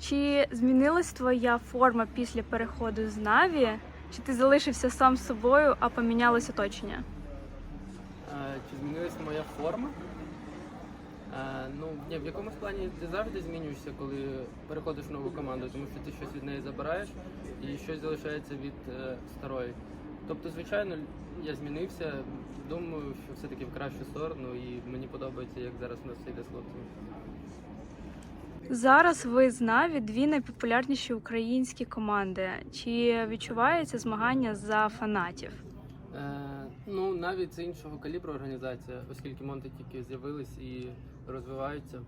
Чи змінилась твоя форма після переходу з Наві? Чи ти залишився сам собою, а помінялось оточення? Е, Чи змінилась моя форма? Е, Ну, ні, в якомусь плані ти завжди змінюєшся, коли переходиш в нову команду, тому що ти щось від неї забираєш і щось залишається від е, старої. Тобто, звичайно, я змінився. Думаю, що все-таки в кращу сторону, і мені подобається, як зараз у нас все йде з хлопцями. Зараз ви з Наві дві найпопулярніші українські команди. Чи відчувається змагання за фанатів? Е, ну, навіть це іншого калібру організація, оскільки Монти тільки з'явились і розвиваються.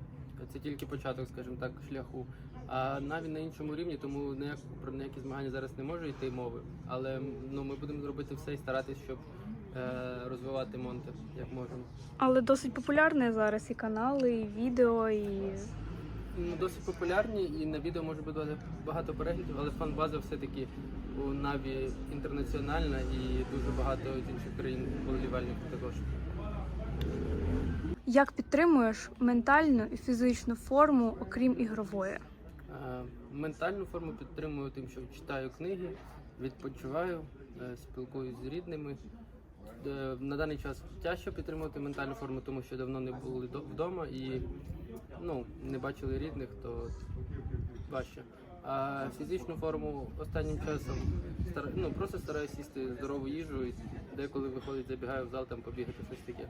Це тільки початок, скажімо так, шляху. А навіть на іншому рівні, тому ніяк, про ніякі змагання зараз не може йти мови. Але ну, ми будемо зробити все і старатись, щоб е, розвивати Монти як можемо. Але досить популярні зараз і канали, і відео, і Ну, досить популярні і на відео може бути багато переглядів, але фан-база все-таки у Наві інтернаціональна і дуже багато з інших країн волейбольників також. як підтримуєш ментальну і фізичну форму, окрім ігрової? Е, Ментальну форму підтримую тим, що читаю книги, відпочиваю, е, спілкуюсь з рідними. Е, На даний час тяжко підтримувати ментальну форму, тому що давно не були вдома і ну, не бачили рідних, то важче. А фізичну форму останнім часом стар... ну, просто стараюся їсти здорову їжу і деколи виходить, забігаю в зал там побігати щось таке.